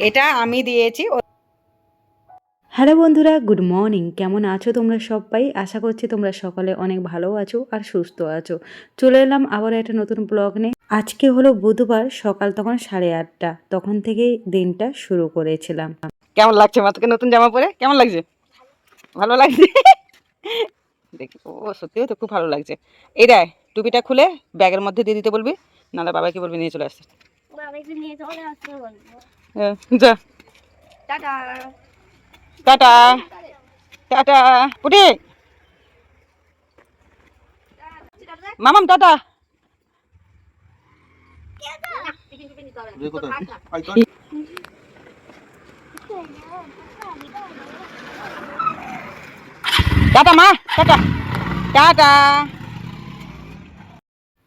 এটা আমি দিয়েছি। ও- হ্যালো বন্ধুরা গুড মর্নিং। কেমন আছো তোমরা সবাই? আশা করছি তোমরা সকালে অনেক ভালো আছো আর সুস্থ আছো। চলে এলাম আবার একটা নতুন ব্লগ নিয়ে। আজকে হলো বুধবার সকাল তখন সাড়ে আটটা। তখন থেকেই দিনটা শুরু করেছিলাম। কেমন লাগছে মা তোকে নতুন জামা পরে? কেমন লাগছে? ভালো লাগছে? দেখি ও সত্যিও তো খুব ভালো লাগছে। এই দেয় টুপিটা খুলে ব্যাগের মধ্যে দিয়ে দিতে বলবি নাহলে বাবাকে বলবি নিয়ে চলে আসতে। বাবাকে নিয়ে চলে আসতে বলব। যা। টাটা। টাটা। টাটা। পুটি মামাম টাটা। টাটা মা। টাটা। টাটা।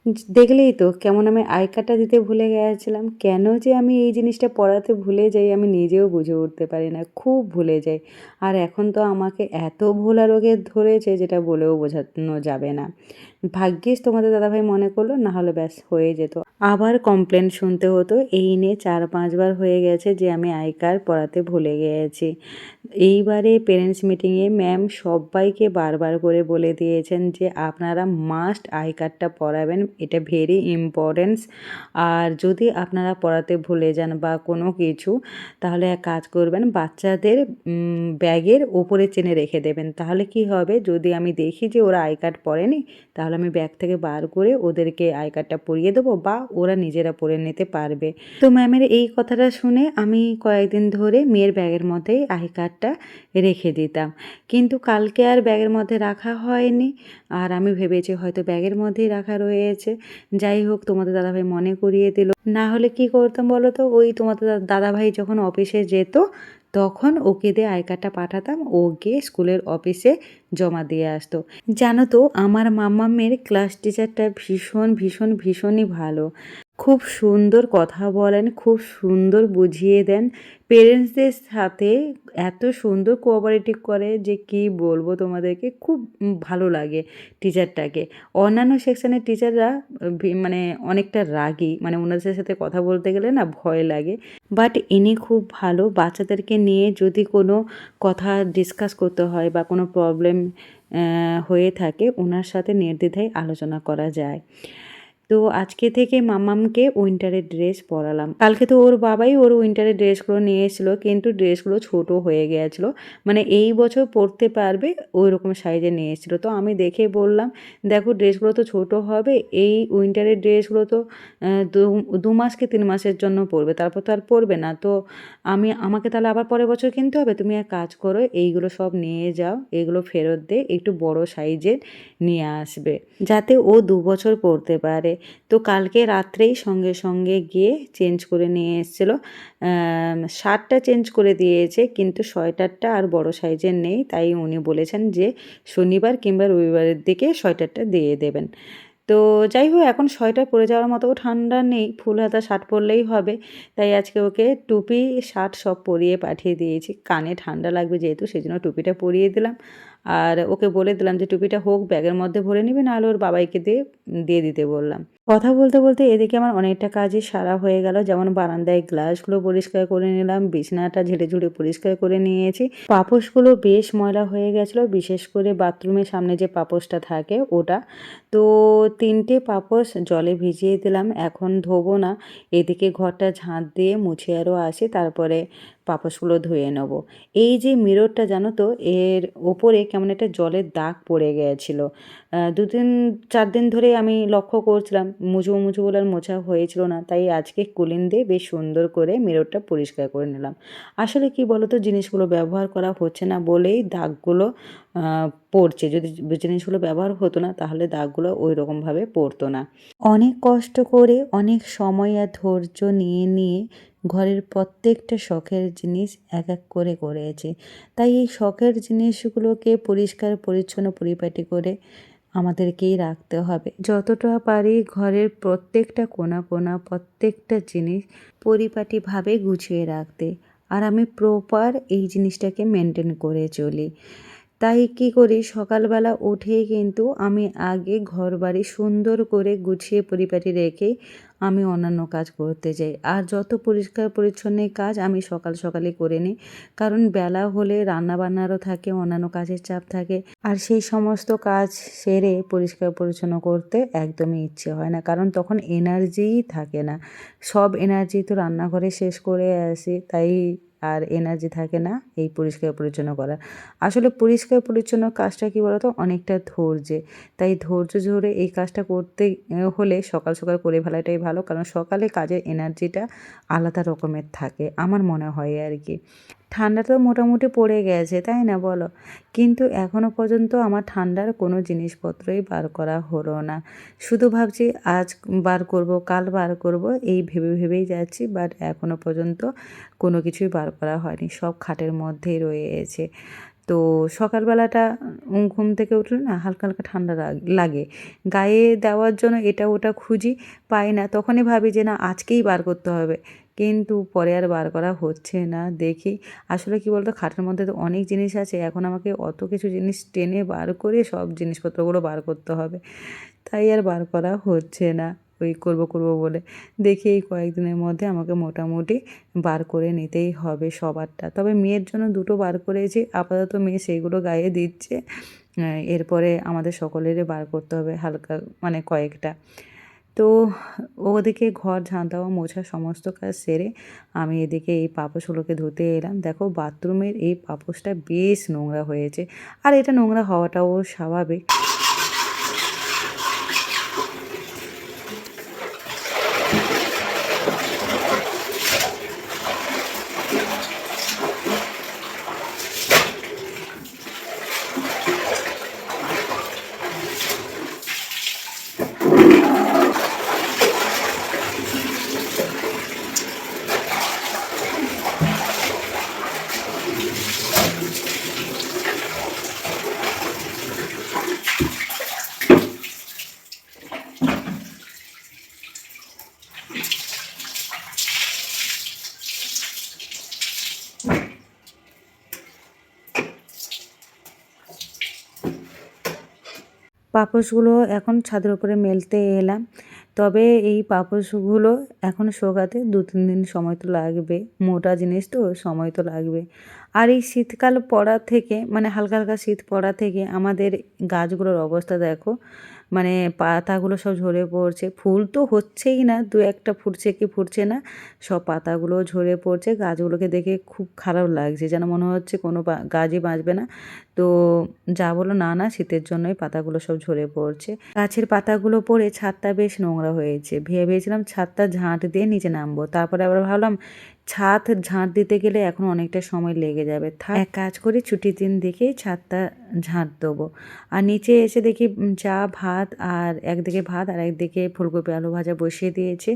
দেখলেই তো কেমন আমি আই কার্ডটা দিতে ভুলে গেছিলাম। কেন যে আমি এই জিনিসটা পড়াতে ভুলে যাই আমি নিজেও বুঝে উঠতে পারি না, খুব ভুলে যাই। আর এখন তো আমাকে এত ভোলা রোগে ধরেছে যেটা বলেও বোঝানো যাবে না। ভাগ্যিস তোমাদের দাদাভাই মনে করল, না হলে ব্যাস হয়ে যেত। আবার কমপ্লেন শুনতে হতো, এই নিয়ে চার পাঁচবার হয়ে গেছে যে আমি আই কার্ড পড়াতে ভুলে গিয়েছি এইবারে পেরেন্টস মিটিংয়ে ম্যাম সবাইকে বারবার করে বলে দিয়েছেন যে আপনারা মাস্ট আই কার্ডটা পড়াবেন। এটা ভেরি ইম্পর্টেন্স আর যদি আপনারা পড়াতে ভুলে যান বা কোনো কিছু, তাহলে এক কাজ করবেন, বাচ্চাদের ব্যাগের ওপরে চেনে রেখে দেবেন। তাহলে কি হবে? যদি আমি দেখি যে ওরা আই কার্ড পড়েনি, তাহলে আমি ব্যাগ থেকে বার করে ওদেরকে আই কার্ডটা পরিয়ে দেবো বা ওরা নিজেরা পরে নিতে পারবে। তো ম্যামের এই কথাটা শুনে আমি কয়েকদিন ধরে মেয়ের ব্যাগের মধ্যেই আই কার্ডটা রেখে দিতাম। কিন্তু কালকে আর ব্যাগের মধ্যে রাখা হয়নি। আর আমি ভেবেছি হয়তো ব্যাগের মধ্যেই রাখা রয়েছে। যাই হোক, তোমাদের দাদাভাই মনে করিয়ে দিল। না হলে কি করতাম বলো তো? ওই তোমাদের দাদাভাই যখন অফিসে যেত, তখন ওকে দিয়ে আই কার্ডটা পাঠাতাম। ও গিয়ে স্কুলের অফিসে জমা দিয়ে আসতো। জানো তো, আমার মামামের ক্লাস টিচারটা ভীষণ ভীষণ, ভীষণই ভালো। খুব সুন্দর কথা বলেন, খুব সুন্দর বুঝিয়ে দেন। পেরেন্টসদের সাথে এত সুন্দর কোঅপারেটিভ করে যে কি বলব তোমাদেরকে, খুব ভালো লাগে টিচারটাকে অন্যান্য সেকশানের টিচাররা মানে অনেকটা রাগী মানে ওনাদের সাথে কথা বলতে গেলে না ভয় লাগে। বাট ইনি খুব ভালো, বাচ্চাদেরকে নিয়ে যদি কোনো কথা ডিসকাস করতে হয় বা কোনো প্রবলেম হয়ে থাকে, ওনার সাথে নির্দ্বিধায় আলোচনা করা যায়। তো আজকে থেকে মামামকে উইন্টারের ড্রেস পরালাম। কালকে তো ওর বাবাই ওর উইন্টারের ড্রেসগুলো নিয়ে এসেছিল, কিন্তু ড্রেসগুলো ছোট হয়ে গিয়েছিল মানে এই বছর পরতে পারবে ওই রকম সাইজে নিয়ে এসেছিল। তো আমি দেখে বললাম, দেখো ড্রেসগুলো তো ছোট হবে, এই উইন্টারের ড্রেসগুলো তো দু- দু মাস কি তিন মাসের জন্য পরবে, তারপর তো আর পরবে না। তো আমি, আমাকে তাহলে আবার পরের বছর কিনতে হবে? তুমি এক কাজ করো, এইগুলো সব নিয়ে যাও, এগুলো ফেরত দিয়ে একটু বড় সাইজের নিয়ে আসবে। যাতে ও দু বছর পরতে পারে। তো কালকে রাত্রেই সঙ্গে সঙ্গে গিয়ে চেঞ্জ করে নিয়ে এসেছিল। শার্টটা চেঞ্জ করে দিয়েছে, কিন্তু সোয়েটারটা আর বড় সাইজের নেই, তাই উনি বলেছেন যে শনিবার কিংবা রবিবারের দিকে সোয়েটারটা দিয়ে দেবেন। তো যাই হোক, এখন সোয়েটার পরে যাওয়ার মতো ঠান্ডা নেই, ফুল হাতা শার্ট পরলেই হবে। তাই আজকে ওকে টুপি, শার্ট সব পরিয়ে পাঠিয়ে দিয়েছি। কানে ঠান্ডা লাগবে যেহেতু সেই জন্য টুপিটা পরিয়ে দিলাম। আর ওকে বলে দিলাম যে, টুপিটা হোক, ব্যাগের মধ্যে ভরে নিবে, নাহলে ওর বাবাইকে দিয়ে দিয়ে দিতে বললাম। কথা বলতে বলতে এদিকে আমার অনেকটা কাজই সারা হয়ে গেল। যেমন বারান্দায় গ্লাসগুলো পরিষ্কার করে নিলাম, বিছানাটা ঝেড়ে ঝুড়ে পরিষ্কার করে নিয়েছি। পাপোশগুলো বেশ ময়লা হয়ে গেছিল, বিশেষ করে বাথরুমের সামনে যে পাপোশটা থাকে ওটা। তো তিনটে পাপোশ জলে ভিজিয়ে দিলাম, এখন ধোবো না। এদিকে ঘরটা ঝাঁট দিয়ে মুছে আরও আসি, তারপরে পাপোশগুলো ধুয়ে নেব। এই যে মিররটা জানো তো, এর ওপরে কেমন একটা জলের দাগ পড়ে গিয়েছিল। দুদিন চার দিন ধরে আমি লক্ষ্য করছিলাম মুছু বলে আর মোছা হয়েছিল না, তাই আজকে কুলিন দিয়ে বেশ সুন্দর করে মিররটা পরিষ্কার করে নিলাম। আসলে কি বলো তো জিনিসগুলো ব্যবহার করা হচ্ছে না বলেই দাগগুলো পড়ছে। যদি জিনিসগুলো ব্যবহার হতো না, তাহলে দাগগুলো ওই রকমভাবে পড়তো না। অনেক কষ্ট করে, অনেক সময় আর ধৈর্য নিয়ে নিয়ে ঘরের প্রত্যেকটা শখের জিনিস এক এক করে করেছে। তাই এই শখের জিনিসগুলোকে পরিষ্কার, পরিচ্ছন্ন, পরিপাটি করে আমাদেরকেই রাখতে হবে। যতটা পারি ঘরের প্রত্যেকটা কোনা কোনা, প্রত্যেকটা জিনিস পরিপাটিভাবে গুছিয়ে রাখতে। আর আমি প্রপার এই জিনিসটাকে মেনটেন করে চলি। তাই কি করি? সকালবেলা উঠেই কিন্তু আমি আগে ঘর বাড়ি সুন্দর করে গুছিয়ে, পরিপাটি রেখে আমি অন্যান্য কাজ করতে যাই। আর যত পরিষ্কার পরিচ্ছন্নের কাজ আমি সকাল সকালে করে নিই। কারণ বেলা হলে রান্না বান্নারও থাকে, অন্যান্য কাজের চাপ থাকে। আর সেই সমস্ত কাজ সেরে পরিষ্কার পরিচ্ছন্ন করতে একদমই ইচ্ছে হয় না। কারণ তখন এনার্জিই থাকে না। সব এনার্জি তো রান্নাঘরে শেষ করে আসি, তাই আর এনার্জি থাকে না, এই পরিষ্কার পরিচ্ছন্ন করার। আসলে পরিষ্কার পরিচ্ছন্ন কাজটা কী বলতো? অনেকটা ধৈর্যে। তাই ধৈর্য ধরে এই কাজটা করতে হলে সকাল সকাল করে ফেলাটাই ভালো। কারণ সকালে কাজের এনার্জিটা আলাদা রকমের থাকে, আমার মনে হয় আর কি। ঠান্ডা তো মোটামুটি পড়ে গেছে, তাই না বলো? কিন্তু এখনও পর্যন্ত আমার ঠান্ডার কোনো জিনিসপত্রই বার করা হলো না। শুধু ভাবছি আজ বার করব, কাল বার করব, এই ভেবে ভেবেই যাচ্ছি বাট এখনও পর্যন্ত কোনো কিছুই বার করা হয়নি, সব খাটের মধ্যেই রয়েছে। তো সকালবেলাটা ঘুম থেকে উঠলে না হালকা হালকা ঠান্ডা লাগে। গায়ে দেওয়ার জন্য এটা ওটা খুঁজি পাই না। তখনই ভাবি যে না, আজকেই বার করতে হবে। কিন্তু পরে আর বার করা হচ্ছে না। দেখি। আসলে কি বলতো, খাটের মধ্যে তো অনেক জিনিস আছে। এখন আমাকে অত কিছু জিনিস টেনে বার করে সব জিনিসপত্রগুলো বার করতে হবে। তাই আর বার করা হচ্ছে না। ওই করব করব বলে দেখি এই কয়েকদিনের মধ্যে আমাকে মোটামুটি বার করে নিতেই হবে সবারটা। তবে মেয়ের জন্য দুটো বার করেছি, আপাতত মেয়ে সেইগুলো গায়ে দিচ্ছে এরপরে আমাদের সকলেরই বার করতে হবে হালকা মানে কয়েকটা। তো ওদিকে ঘর ঝাঁট মোছা সমস্ত কাজ সেরে আমি এদিকে এই পাপোশগুলোকে ধুতে এলাম। দেখো বাথরুমের এই পাপোশটা বেশ নোংরা হয়েছে। আর এটা নোংরা হওয়াটাও স্বাভাবিক। পাপোশগুলো এখন ছাদের উপরে মেলতে এলাম। তবে এই পাপোশগুলো এখন শোকাতে দু, তিন দিন সময় তো লাগবে। মোটা জিনিস তো, সময় তো লাগবে। আর এই শীতকাল পড়া থেকে মানে হালকা হালকা শীত পড়া থেকে আমাদের গাছগুলোর অবস্থা দেখো। মানে পাতাগুলো সব ঝরে পড়ছে। ফুল তো হচ্ছেই না, দু একটা ফুটছে কি ফুটছে না। সব পাতাগুলো ঝরে পড়ছে। গাছগুলোকে দেখে খুব খারাপ লাগছে। যেন মনে হচ্ছে কোনো গাছই বাঁচবে না। তো যা বলো না না, শীতের জন্যই পাতাগুলো সব ঝরে পড়ছে। গাছের পাতাগুলো পড়ে ছাদটা বেশ নোংরা হয়েছে। ভেবেছিলাম ছাদটা ঝাঁট দিয়ে নিচে নামবো। তারপরে আবার ভাবলাম, ছাদ ঝাঁট দিতে গেলে এখন অনেকটা সময় লেগে যাবে। এক কাজ করি, ছুটির দিন দেখেই ছাদটা ঝাঁট দেবো। আর নিচে এসে দেখি চা, ভাত আর একদিকে ভাত আর একদিকে ফুলকপি, আলু ভাজা বসিয়ে দিয়েছে।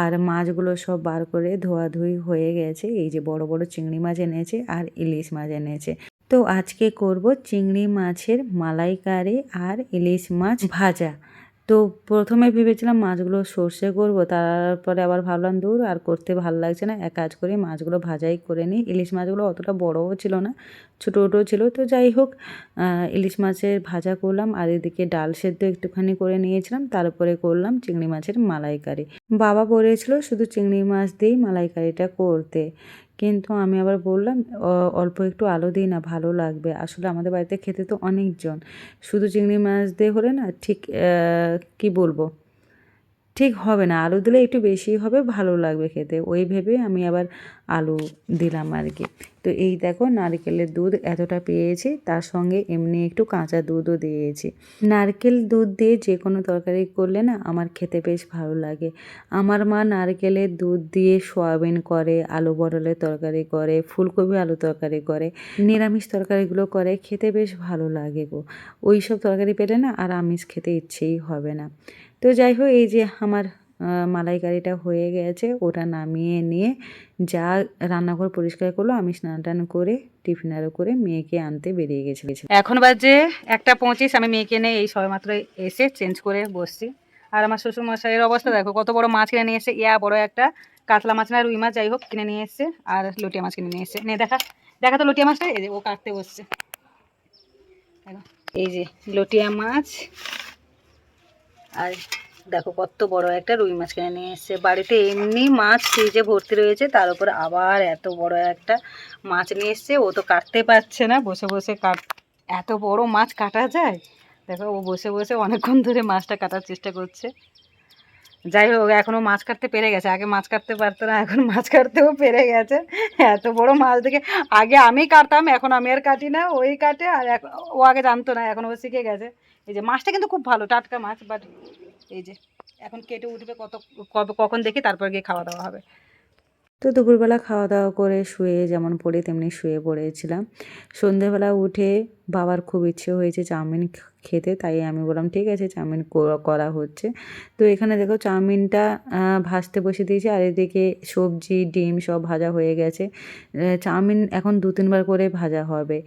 আর মাছগুলো সব বার করে ধোয়াধুয়ি হয়ে গেছে। এই যে বড় বড় চিংড়ি মাছ এনেছে আর ইলিশ মাছ এনেছে। তো আজকে করব চিংড়ি মাছের মালাইকারি আর ইলিশ মাছ ভাজা। তো প্রথমে ভেবেছিলাম মাছগুলো সর্ষে করব তারপরে আবার ভাবলাম দূর আর করতে ভালো লাগছে না, এক কাজ করে মাছগুলো ভাজাই করে নিই। ইলিশ মাছগুলো অতটা বড়ও ছিল না ছোটো ছোটো ছিল। তো যাই হোক ইলিশ মাছের ভাজা করলাম আর এদিকে ডাল সেদ্ধ একটুখানি করে নিয়েছিলাম, তারপরে করলাম চিংড়ি মাছের মালাইকারি। বাবা বলেছিল শুধু চিংড়ি মাছ দিয়েই মালাইকারিটা করতে। কিন্তু আমি আবার বললাম অল্প একটু আলু দিই না, ভালো লাগবে। আসলে আমাদের বাড়িতে খেতে তো অনেকজন। শুধু চিংড়ি মাছ দিয়ে হলে না ঠিক কি বলব? ঠিক হবে না। আলু দিলে একটু বেশি হবে, ভালো লাগবে খেতে। ওই ভেবে আমি আবার আলু দিলাম আর কি। তো এই দেখো নারকেলের দুধ এতটা পেয়েছি, তার সঙ্গে এমনি একটু কাঁচা দুধও দিয়েছি। নারকেল দুধ দিয়ে যে কোনো তরকারি করলে না আমার খেতে বেশ ভালো লাগে। আমার মা নারকেলের দুধ দিয়ে সয়াবিন করে, আলু বটলের তরকারি করে, ফুলকপি আলু তরকারি করে, নিরামিষ তরকারিগুলো করে, খেতে বেশ ভালো লাগে গো। ওই সব তরকারি পেলে না আর আমিষ খেতে ইচ্ছেই হবে না। তো যাই হোক, এই যে আমার মালাইকারিটা হয়ে গেছে, ওটা নামিয়ে নিয়ে যা রান্নাঘর পরিষ্কার করল, আমি স্নান টান করে, টিফিন আরও করে মেয়েকে আনতে বেরিয়ে গেছি। এখন বাজে একটা পঁচিশ, আমি মেয়েকে নিয়ে এই সবেমাত্র এসে চেঞ্জ করে বসছি। আর আমার শ্বশুর মশাইয়ের অবস্থা দেখো, কত বড় মাছ কিনে নিয়ে এসে ইয়া বড় একটা কাতলা মাছ না রুই মাছ যাই হোক কিনে নিয়ে এসছে, আর লটিয়া মাছ কিনে নিয়ে এসছে। নে দেখা দেখা তো লটিয়া মাছটা, এই যে ও কাটতে বসছে। এই যে লটিয়া মাছ, আর দেখো কত বড় একটা রুই মাছ কিনে নিয়ে এসছে। বাড়িতে এমনি মাছ ফ্রিজে ভর্তি রয়েছে, তার উপর আবার এত বড় একটা মাছ নিয়ে এসছে। ও তো কাটতে পারছে না, বসে বসে কাট, এত বড় মাছ কাটা যায়? দেখো ও বসে বসে অনেকক্ষণ ধরে মাছটা কাটার চেষ্টা করছে। যাই হোক এখনও মাছ কাটতে পেরে গেছে। আগে মাছ কাটতে পারতো না, এখন মাছ কাটতেও পেরে গেছে। এত বড় মাছ দেখে, আগে আমি কাটতাম, এখন আমি আর কাটি না, ওই কাটে, আর ও আগে জানতো না, এখন ও শিখে গেছে। এই যে মাছটা কিন্তু খুব ভালো, টাটকা মাছ বাট এই যে, এখন কেটে উঠবে কত, কবে, কখন দেখি তারপর গিয়ে খাওয়া দাওয়া হবে। তো দুপুরবেলা খাওয়া দাওয়া করে শুয়ে যেমন পড়ে, তেমনি শুয়ে পড়েছিলাম। সন্ধেবেলা উঠে বাবার খুব ইচ্ছে হয়েছে চাউমিন খেতে, তাই আমি বললাম, ঠিক আছে, চাউমিন করা- হচ্ছে। তো এখানে দেখো চাউমিনটা ভাজতে বসে দিয়েছি, আর এদিকে সবজি, ডিম সব ভাজা হয়ে গেছে। চাউমিন এখন দু তিনবার করে ভাজা হবে।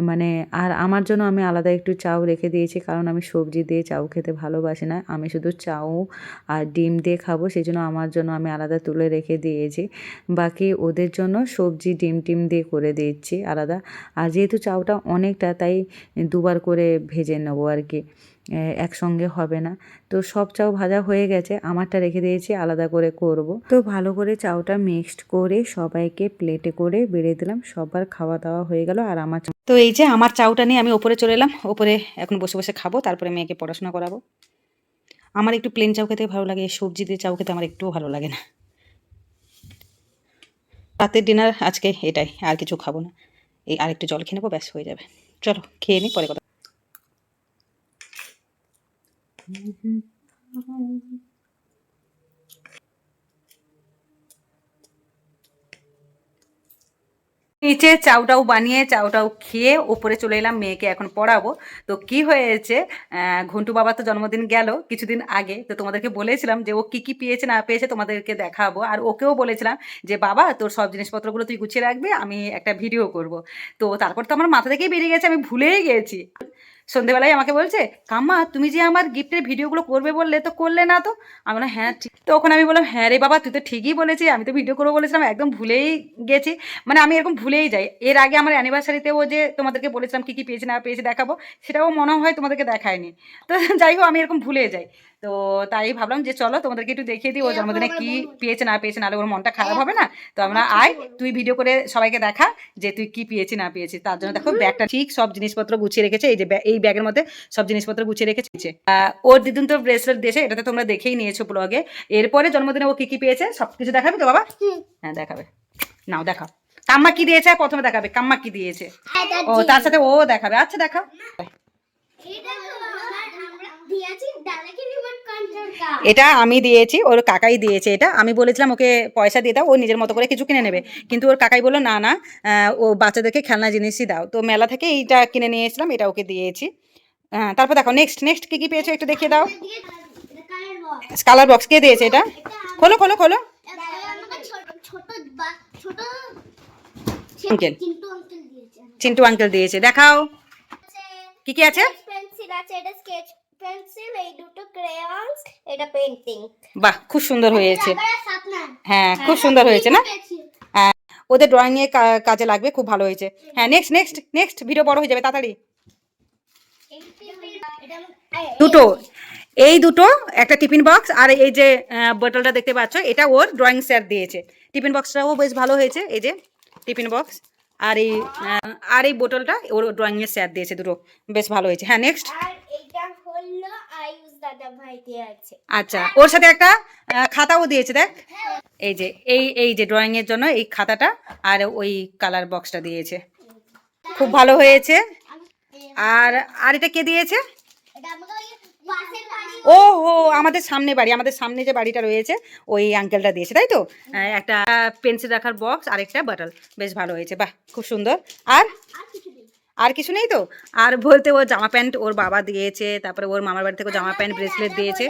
মানে আর আমার জন্য আমি আলাদা একটু চাউ রেখে দিয়েছি, কারণ আমি সবজি দিয়ে চাউ খেতে ভালোবাসি না। আমি শুধু চাউ আর ডিম দিয়ে খাব সেই জন্য আমার জন্য আমি আলাদা তুলে রেখে দিয়েছি। বাকি ওদের জন্য সবজি, ডিম, টিম দিয়ে করে দিচ্ছি আলাদা। আর যেহেতু চাউটা অনেকটা, তাই দুবার করে ভেজে নেব। আর কি। একসঙ্গে হবে না। তো সব চাউ ভাজা হয়ে গেছে। আমারটা রেখে দিয়েছি, আলাদা করে করব। তো ভালো করে চাউটা মিক্সড করে সবাইকে প্লেটে করে বেড়ে দিলাম। সবার খাওয়া দাওয়া হয়ে গেল আর আমার তো এই যে আমার চাউটা নিয়ে আমি ওপরে চলে এলাম। ওপরে এখন বসে বসে খাব, তারপরে মেয়েকে পড়াশোনা করাবো। আমার একটু প্লেন চাউ খেতে ভালো লাগে, সবজি দিয়ে চাউ খেতে আমার একটুও ভালো লাগে না। রাতের ডিনার আজকে এটাই, আর কিছু খাব না। এই আর একটু জল খেয়ে নেব, ব্যাস হয়ে যাবে। চলো, খেয়ে নিই পরে কথা নিচে চাউটাও বানিয়ে, চাউটাও খেয়ে ওপরে চলে এলাম, মেয়েকে এখন পড়াবো। তো কি হয়েছে? ঘন্টু বাবা তো জন্মদিন গেল কিছুদিন আগে। তো তোমাদেরকে বলেছিলাম যে ও কি কি পেয়েছে, না পেয়েছে তোমাদেরকে দেখাবো। আর ওকেও বলেছিলাম যে, বাবা, তোর সব জিনিসপত্রগুলো তুই গুছিয়ে রাখবি, আমি একটা ভিডিও করব। তো তারপর তো আমার মাথা থেকেই বেরিয়ে গেছে, আমি ভুলেই গেছি। সন্ধেবেলায় আমাকে বলছে, কাম্মা, তুমি যে আমার গিফটের ভিডিওগুলো করবে বললে তো করলে না তো? আমি বললাম হ্যাঁ ঠিক। তো ওখানে আমি বললাম হ্যাঁ রে বাবা, তুই তো ঠিকই বলেছি, আমি তো ভিডিও করব বলেছিলাম, একদম ভুলেই গেছি। মানে আমি এরকম ভুলেই যাই। এর আগে আমার অ্যানিভার্সারিতেও যে তোমাদেরকে বলেছিলাম কী কী পেয়েছি না পেয়েছি দেখাবো, সেটাও মনে হয় তোমাদেরকে দেখায়নি। তো যাই হোক, আমি এরকম ভুলে যাই। তো তাই ভাবলাম যে চলো তোমাদেরকে একটু দেখিয়ে দিই ও জন্মদিনে কি পেয়েছে না পেয়েছে নাহলে ওর মনটা খারাপ হবে না। তো আমরা আয় তুই ভিডিও করে সবাইকে দেখা যে তুই কি পেয়েছি না পেয়েছি। তার জন্য দেখো ব্যাগটা ঠিক সব জিনিসপত্র গুছিয়ে রেখেছে এই যে এই ব্যাগের মধ্যে সব জিনিসপত্র গুছিয়ে রেখেছে। ওর দিদুন তো ব্রেসলেট দিয়েছে এটাতে তোমরা দেখেই নিয়েছো ব্লগে এরপরে জন্মদিনে ও কি কি পেয়েছে সব কিছু দেখাবে তো বাবা? হ্যাঁ দেখাবে। নাও দেখাও। কাম্মা কি দিয়েছে? প্রথমে দেখাবে কাম্মা কি দিয়েছে? ও তার সাথে ও দেখাবে। আচ্ছা দেখাও। এটা আমি দিয়েছি ওর কাকাই দিয়েছে এটা। আমি বলেছিলাম ওকে পয়সা দিয়ে দাও ও নিজের মতো করে কিছু কিনে নেবে। কিন্তু ওর কাকাই বলল না না ও বাচ্চাদেরকে খেলনা জিনিসই দাও। তো মেলা থেকে এইটা কিনে নিয়ে এসেছিলাম এটা ওকে দিয়েছি। হ্যাঁ তারপর দেখো নেক্সট নেক্সট কী কী পেয়েছ একটু দেখিয়ে দাও। কালার বক্স কে দিয়েছে এটা? খোলো খোলো খোলো। আঙ্কেল চিন্টু আঙ্কেল দিয়েছে। দেখাও। কি কি আছে? পেন্সিল আছে এটা স্কেচ পেন্সিল এই দুটো ক্রেয়ন্স এটা পেন্টিং বাহ খুব সুন্দর হয়েছে। হ্যাঁ খুব সুন্দর হয়েছে না? হ্যাঁ ওদের ড্রয়িং এ কাজে লাগবে খুব ভালো হয়েছে। হ্যাঁ নেক্সট নেক্সট নেক্সট ভিডিও বড় হয়ে যাবে তাড়াতাড়ি। দুটো এই দুটো একটা টিফিন বক্স আর এই যে বোতলটা দেখতে পাচ্ছ এটা ওর ড্রয়িং স্যার দিয়েছে। টিফিন বক্সটাও বেশ ভালো হয়েছে এই যে টিফিন বক্স আর এই আর এই বোতলটা ওর ড্রয়িং এর স্যার দিয়েছে দুটো বেশ ভালো হয়েছে। হ্যাঁ নেক্সট হলো আয়ুষ দাদা ভাই দিয়ে আছে আচ্ছা ওর সাথে একটা খাতাও দিয়েছে দেখ। এই যে এই এই যে ড্রয়িং এর জন্য এই খাতাটা আর ওই কালার বক্সটা দিয়েছে। খুব ভালো হয়েছে। আর আর এটা কে দিয়েছে? ও হো আমাদের সামনে বাড়ি আমাদের সামনে যে বাড়িটা রয়েছে ওই আঙ্কেলটা দিয়েছে তাই তো? একটা পেন্সিল রাখার বক্স আর একটা বাটল বেশ ভালো হয়েছে বাহ খুব সুন্দর। আর? আর কিছু নেই তো? আর বলতে ওর জামা প্যান্ট ওর বাবা দিয়েছে, তারপরে ওর মামার বাড়ি থেকে জামা প্যান্ট ব্রেসলেট দিয়েছে।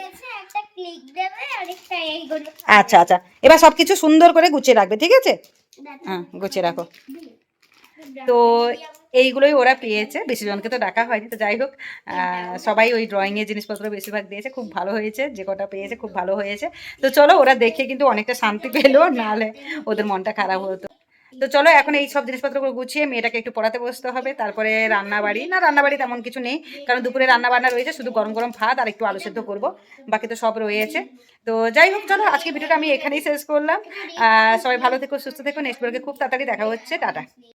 আচ্ছা আচ্ছা। এবার সব কিছু সুন্দর করে গুছিয়ে রাখবে, ঠিক আছে? হ্যাঁ গুছিয়ে রাখো। তো এইগুলোই ওরা পেয়েছে, বেশি জনকে তো ডাকা হয়নি, তো যাই হোক সবাই ওই ড্রয়িংয়ের জিনিসপত্র বেশিরভাগ দিয়েছে, খুব ভালো হয়েছে, যে কটা পেয়েছে খুব ভালো হয়েছে। তো চলো ওরা দেখে কিন্তু অনেকটা শান্তি পেল, নাহলে ওদের মনটা খারাপ হতো। তো চলো এখন এই সব জিনিসপত্রগুলো গুছিয়ে মেয়েটাকে একটু পড়াতে বসতে হবে, তারপরে রান্নাবাড়ি। না, রান্নাবাড়ি তেমন কিছু নেই, কারণ দুপুরে রান্না বান্না রয়েছে, শুধু গরম গরম ভাত আর একটু আলু সেদ্ধ করব, বাকি তো সব রয়েছে। তো যাই হোক, চলো আজকে ভিডিওটা আমি এখানেই শেষ করলাম। সবাই ভালো থেকো, সুস্থ থেকো নেক্সট ব্লগে খুব তাড়াতাড়ি দেখা হচ্ছে, টাটা।